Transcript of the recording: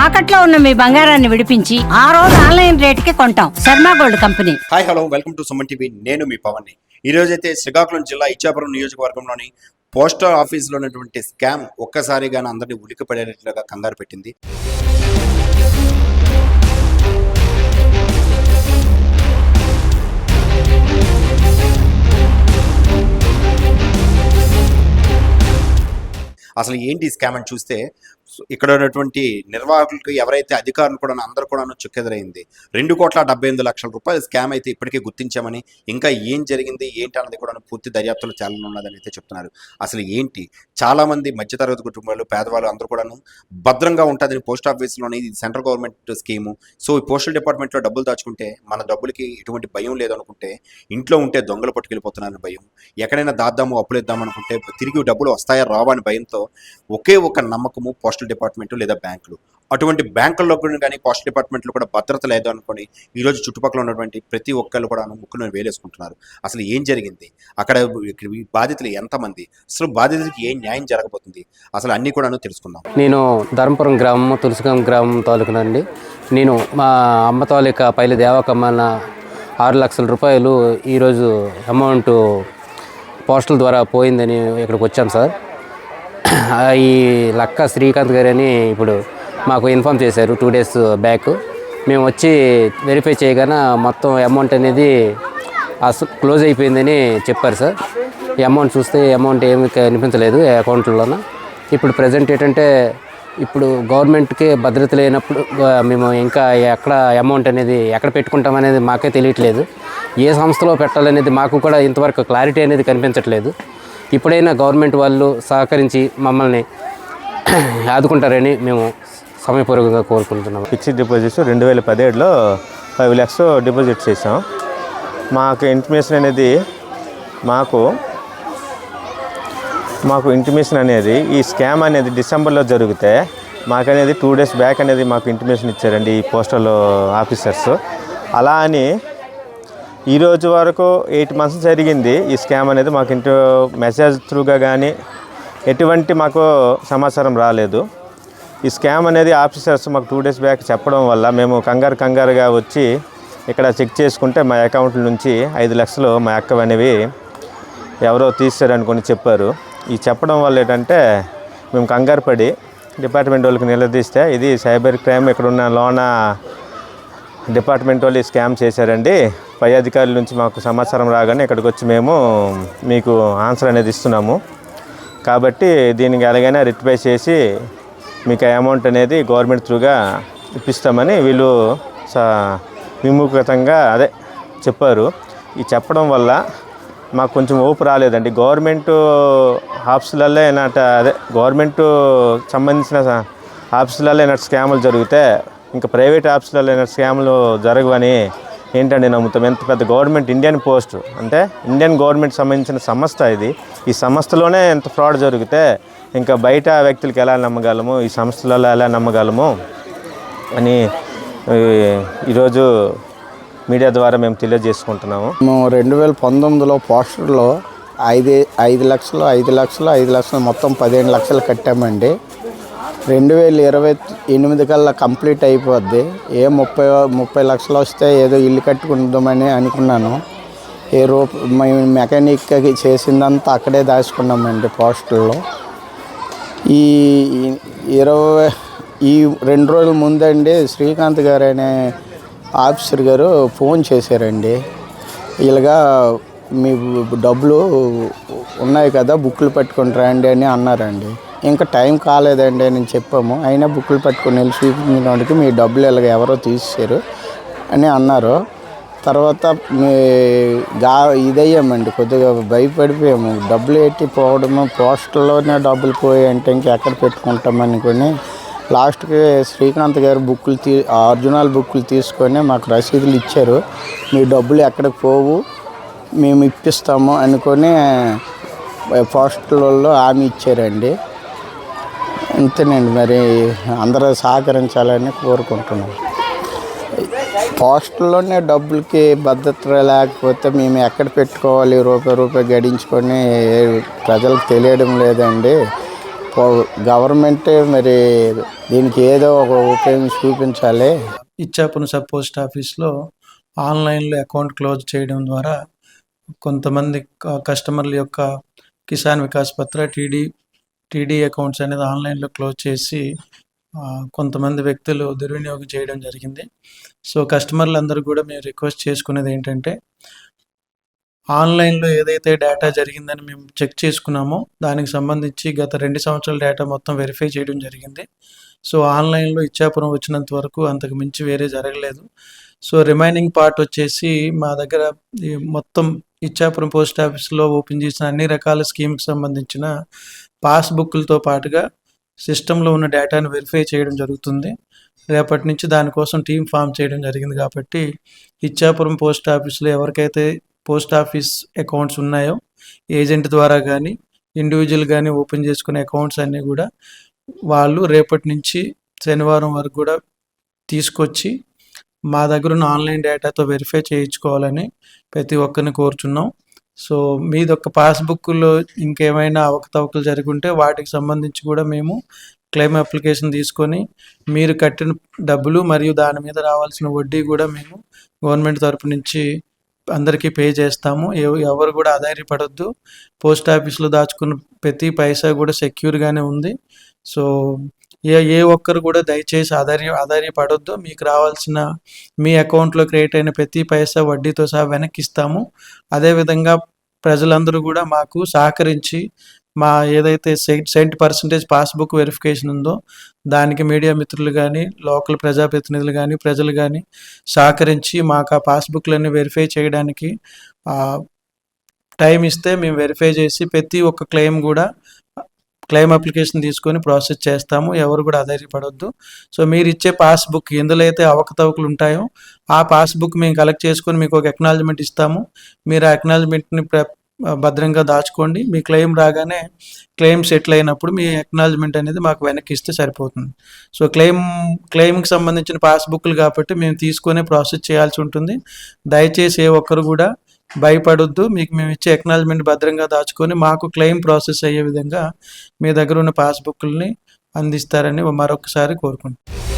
తాకట్లో ఉన్న మీ బంగారాన్ని విడిపించి ఆ రోజు ఆన్లైన్ రేటుకి కొంటాం. Sharma gold company. Hi hello. Welcome to Suman TV. నేను మీ పవన్ని. ఈ రోజు అయితే శ్రీకాకుళం జిల్లా ఇచ్చాపురం నియోజకవర్గంలోని పోస్టల్ ఆఫీస్లో ఉన్నటువంటి స్కామ్ ఒక్కసారిగా అందరినీ ఉలికి పడేటట్లుగా కంగారు పెట్టింది. అసలు ఏంటి స్కామ్ అని చూస్తే ఇక్కడ ఉన్నటువంటి నిర్వాహకులకు ఎవరైతే అధికారులు కూడా అందరూ కూడా చుక్కెదురైంది. రెండు కోట్ల డెబ్బై ఎనిమిది లక్షల రూపాయలు స్కామ్ అయితే ఇప్పటికే గుర్తించామని ఇంకా ఏం జరిగింది ఏంటి అన్నది కూడా పూర్తి దర్యాప్తులు చేయాలనున్నదని అయితే చెప్తున్నారు. అసలు ఏంటి? చాలా మంది మధ్యతరగతి కుటుంబాలు పేదవాళ్ళు అందరూ కూడాను భద్రంగా ఉంటుందని పోస్ట్ ఆఫీస్లోని ఇది సెంట్రల్ గవర్నమెంట్ స్కీము. సో ఈ పోస్టల్ డిపార్ట్మెంట్లో డబ్బులు దాచుకుంటే మన డబ్బులకి ఎటువంటి భయం లేదనుకుంటే ఇంట్లో ఉంటే దొంగలు పట్టుకెళ్ళిపోతున్నారని భయం. ఎక్కడైనా దాద్దాము అప్పులు ఇద్దామనుకుంటే తిరిగి డబ్బులు వస్తాయా రావా అని భయంతో ఒకే ఒక నమ్మకము పోస్ట్ పోస్టల్ డిపార్ట్మెంట్ లేదా బ్యాంకులు. అటువంటి బ్యాంకుల్లో కూడా కానీ పోస్టల్ డిపార్ట్మెంట్లో కూడా భద్రత లేదు అనుకోని ఈరోజు చుట్టుపక్కల ఉన్నటువంటి ప్రతి ఒక్కళ్ళు కూడా ముక్కును వేలేసుకుంటున్నారు. అసలు ఏం జరిగింది? అక్కడ బాధితులు ఎంతమంది? అసలు బాధితులకి ఏం న్యాయం జరగబోతుంది? అసలు అన్నీ కూడాను తెలుసుకుందాం. నేను ధర్మపురం గ్రామం తులసిగం గ్రామం తాలూకునండి నేను మా అమ్మ తాలూకా పైల దేవకమ్మన ఆరు లక్షల రూపాయలు ఈరోజు అమౌంట్ పోస్టల్ ద్వారా పోయిందని ఇక్కడికి వచ్చాం సార్. ఈ లక్క శ్రీకాంత్ గారు అని ఇప్పుడు మాకు ఇన్ఫామ్ చేశారు టూ డేస్ బ్యాక్. మేము వచ్చి వెరిఫై చేయగానే మొత్తం అమౌంట్ అనేది అసలు క్లోజ్ అయిపోయిందని చెప్పారు సార్. ఈ అమౌంట్ చూస్తే అమౌంట్ ఏమి కనిపించలేదు అకౌంట్లోన. ఇప్పుడు ప్రజెంట్ ఏంటంటే ఇప్పుడు గవర్నమెంట్కి భద్రత లేనప్పుడు మేము ఇంకా ఎక్కడ అమౌంట్ అనేది ఎక్కడ పెట్టుకుంటాం అనేది మాకే తెలియట్లేదు. ఏ సంస్థలో పెట్టాలనేది మాకు కూడా ఇంతవరకు క్లారిటీ అనేది కనిపించట్లేదు. ఇప్పుడైనా గవర్నమెంట్ వాళ్ళు సహకరించి మమ్మల్ని ఆదుకుంటారని మేము సమయపూర్వకంగా కోరుకుంటున్నాము. ఫిక్స్డ్ డిపాజిట్స్ రెండు వేల పదిహేడులో ఫైవ్ ల్యాక్స్ డిపాజిట్ చేసాం మాకు ఇంటిమేషన్ అనేది మాకు మాకు ఇంటిమేషన్ అనేది ఈ స్కామ్ అనేది డిసెంబర్లో జరిగితే మాకు అనేది టూ డేస్ బ్యాక్ అనేది మాకు ఇంటిమేషన్ ఇచ్చారండి ఈ పోస్టల్ ఆఫీసర్స్. అలా అని ఈ రోజు వరకు ఎయిట్ మంత్స్ జరిగింది ఈ స్కామ్ అనేది. మాకు ఇంటూ మెసేజ్ త్రూగా కానీ ఎటువంటి మాకు సమాచారం రాలేదు. ఈ స్కామ్ అనేది ఆఫీసర్స్ మాకు టూ డేస్ బ్యాక్ చెప్పడం వల్ల మేము కంగారు కంగారుగా వచ్చి ఇక్కడ చెక్ చేసుకుంటే మా అకౌంట్ నుంచి ఐదు లక్షలు మా అక్క అనేవి ఎవరో తీసారనుకొని చెప్పారు. ఈ చెప్పడం వల్ల ఏంటంటే మేము కంగారు పడి డిపార్ట్మెంట్ వాళ్ళకి నిలదీస్తే ఇది సైబర్ క్రైమ్ ఇక్కడ ఉన్న లోన డిపార్ట్మెంట్ వాళ్ళు ఈ స్కామ్ చేశారండి. పై అధికారుల నుంచి మాకు సమాచారం రాగానే ఇక్కడికి వచ్చి మేము మీకు ఆన్సర్ అనేది ఇస్తున్నాము. కాబట్టి దీనికి ఎలాగైనా రిట్వై చేసి మీకు ఆ అమౌంట్ అనేది గవర్నమెంట్ త్రూగా ఇప్పిస్తామని వీళ్ళు స విముఖతంగా అదే చెప్పారు. ఈ చెప్పడం వల్ల మాకు కొంచెం ఓపు రాలేదండి. గవర్నమెంట్ ఆఫీసులలో ఏనాట అదే గవర్నమెంట్ సంబంధించిన ఆఫీసులలో ఏనాటి స్కాములు జరిగితే ఇంకా ప్రైవేట్ ఆఫీసులలో ఏనాటి స్కాములు జరగవని ఏంటండి నమ్ముతాం? ఎంత పెద్ద గవర్నమెంట్ ఇండియన్ పోస్ట్? అంటే ఇండియన్ గవర్నమెంట్ సంబంధించిన సంస్థ ఇది. ఈ సంస్థలోనే ఎంత ఫ్రాడ్ జరిగితే ఇంకా బయట వ్యక్తులకి ఎలా నమ్మగలము? ఈ సంస్థలలో ఎలా నమ్మగలము? అని ఈరోజు మీడియా ద్వారా మేము తెలియజేసుకుంటున్నాము. మేము రెండు వేల పంతొమ్మిదిలో పోస్టర్లో ఐదు ఐదు లక్షలు ఐదు లక్షలు ఐదు లక్షలు మొత్తం పదిహేను లక్షలు కట్టామండి. రెండు వేల ఇరవై ఎనిమిది కల్లా కంప్లీట్ అయిపోద్ది. ఏ ముప్పై ముప్పై లక్షలు వస్తే ఏదో ఇల్లు కట్టుకుందామని అనుకున్నాను. ఏ రూప మేము మెకానిక్కి చేసిందంతా అక్కడే దాచుకున్నామండి పోస్టర్లో ఈ ఇరవై ఈ రెండు రోజుల ముందండి శ్రీకాంత్ గారు అనే ఆఫీసర్ గారు ఫోన్ చేశారండి. ఇలాగా మీ డబ్బులు ఉన్నాయి కదా బుక్లు పెట్టుకుని రండి అని అన్నారండి. ఇంకా టైం కాలేదండి అని చెప్పాము. అయినా బుక్లు పట్టుకుని వెళ్ళి చూపించడానికి మీ డబ్బులు ఇలాగ ఎవరో తీసేశారు అని అన్నారు. తర్వాత మీ గా ఇదయ్యామండి కొద్దిగా భయపడిపోయాము. డబ్బులు ఎట్టి పోవడము పోస్టల్లోనే డబ్బులు పోయి అంటే ఇంకెక్కడ పెట్టుకుంటామనుకొని లాస్ట్కి శ్రీకాంత్ గారు బుక్కులు తీ అర్జునాల్ బుక్కులు తీసుకొని మాకు రసీదులు ఇచ్చారు. మీ డబ్బులు ఎక్కడికి పోవు మేము ఇప్పిస్తాము అనుకొని పోస్టల్లో హామీ ఇచ్చారండి. అంతేనండి మరి అందరూ సహకరించాలని కోరుకుంటున్నాం. పోస్టుల్లోనే డబ్బులకి భద్రత లేకపోతే మేము ఎక్కడ పెట్టుకోవాలి? రూపాయి రూపాయి గడించుకొని ప్రజలకు తెలియడం లేదండి. గవర్నమెంటే మరి దీనికి ఏదో ఒక ఉపయోగం చూపించాలి. ఇచ్చాపురం సబ్ పోస్ట్ ఆఫీస్లో ఆన్లైన్లో అకౌంట్ క్లోజ్ చేయడం ద్వారా కొంతమంది కస్టమర్ల యొక్క కిసాన్ వికాస్ పత్ర టీడీ టీడీ అకౌంట్స్ అనేది ఆన్లైన్లో క్లోజ్ చేసి కొంతమంది వ్యక్తులు దుర్వినియోగం చేయడం జరిగింది. సో కస్టమర్లందరూ కూడా మేము రిక్వెస్ట్ చేసుకునేది ఏంటంటే ఆన్లైన్లో ఏదైతే డేటా జరిగిందని మేము చెక్ చేసుకున్నామో దానికి సంబంధించి గత రెండు సంవత్సరాల డేటా మొత్తం వెరిఫై చేయడం జరిగింది. సో ఆన్లైన్లో ఇచ్చాపురం వచ్చినంత వరకు అంతకు మించి వేరే జరగలేదు. సో రిమైనింగ్ పార్ట్ వచ్చేసి మా దగ్గర ఈ మొత్తం ఇచ్చాపురం పోస్ట్ ఆఫీస్లో ఓపెన్ చేసిన అన్ని రకాల స్కీమ్కి సంబంధించిన పాస్బుక్లతో పాటుగా సిస్టంలో ఉన్న డేటాను వెరిఫై చేయడం జరుగుతుంది. రేపటి నుంచి దానికోసం టీం ఫామ్ చేయడం జరిగింది కాబట్టి ఇచ్చాపురం పోస్ట్ ఆఫీస్లో ఎవరికైతే పోస్ట్ ఆఫీస్ అకౌంట్స్ ఉన్నాయో ఏజెంట్ ద్వారా కానీ ఇండివిజువల్ కానీ ఓపెన్ చేసుకునే అకౌంట్స్ అన్నీ కూడా వాళ్ళు రేపటి నుంచి శనివారం వరకు కూడా తీసుకొచ్చి మా దగ్గర ఉన్న ఆన్లైన్ డేటాతో వెరిఫై చేయించుకోవాలని ప్రతి ఒక్కరిని కోరుచున్నాం. సో మీదొక్క పాస్బుక్లో ఇంకేమైనా అవకతవకలు జరిగి ఉంటే వాటికి సంబంధించి కూడా మేము క్లెయిమ్ అప్లికేషన్ తీసుకొని మీరు కట్టిన డబ్బులు మరియు దాని మీద రావాల్సిన వడ్డీ కూడా మేము గవర్నమెంట్ తరపు నుంచి అందరికీ పే చేస్తాము. ఎవరు కూడా ఆధారపడొద్దు పోస్ట్ ఆఫీస్లో దాచుకున్న ప్రతి పైసా కూడా సెక్యూర్గానే ఉంది. సో ఏ ఏ ఒక్కరు కూడా దయచేసి ఆధార్య ఆధార్యపడొద్దు మీకు రావాల్సిన మీ అకౌంట్లో క్రియేట్ అయిన ప్రతి పైసా వడ్డీతో సహా వెనక్కి ఇస్తాము అదేవిధంగా ప్రజలందరూ కూడా మాకు సహకరించి మా ఏదైతే సెంట్ పర్సంటేజ్ పాస్బుక్ వెరిఫికేషన్ ఉందో దానికి మీడియా మిత్రులు కానీ లోకల్ ప్రజాప్రతినిధులు కానీ ప్రజలు కానీ సహకరించి మాకు ఆ పాస్బుక్లన్నీ వెరిఫై చేయడానికి టైం ఇస్తే మేము వెరిఫై చేసి ప్రతి ఒక్క క్లెయిమ్ కూడా క్లెయిమ్ అప్లికేషన్ తీసుకొని ప్రాసెస్ చేస్తాము ఎవరు కూడా ఆధారపడొద్దు సో మీరు ఇచ్చే పాస్బుక్ ఎందులో అయితే అవకతవకలు ఉంటాయో ఆ పాస్బుక్ మేము కలెక్ట్ చేసుకొని మీకు ఒక ఎక్నాలజ్మెంట్ ఇస్తాము. మీరు ఆ ఎక్నాలజ్మెంట్ని భద్రంగా దాచుకోండి. మీ క్లెయిమ్ రాగానే క్లెయిమ్ సెటిల్ అయినప్పుడు మీ ఎక్నాలజ్మెంట్ అనేది మాకు వెనక్కి ఇస్తే సరిపోతుంది. సో క్లెయిమ్ క్లెయిమ్కి సంబంధించిన పాస్బుక్లు కాబట్టి మేము తీసుకొని ప్రాసెస్ చేయాల్సి ఉంటుంది. దయచేసి ఏ ఒక్కరు కూడా భయపడొద్దు. మీకు మేము ఇచ్చే ఎక్నాలజ్మెంట్ భద్రంగా దాచుకొని మాకు క్లెయిమ్ ప్రాసెస్ అయ్యే విధంగా మీ దగ్గర ఉన్న పాస్బుక్లని అందిస్తారని మరొకసారి కోరుకుంటున్నాం.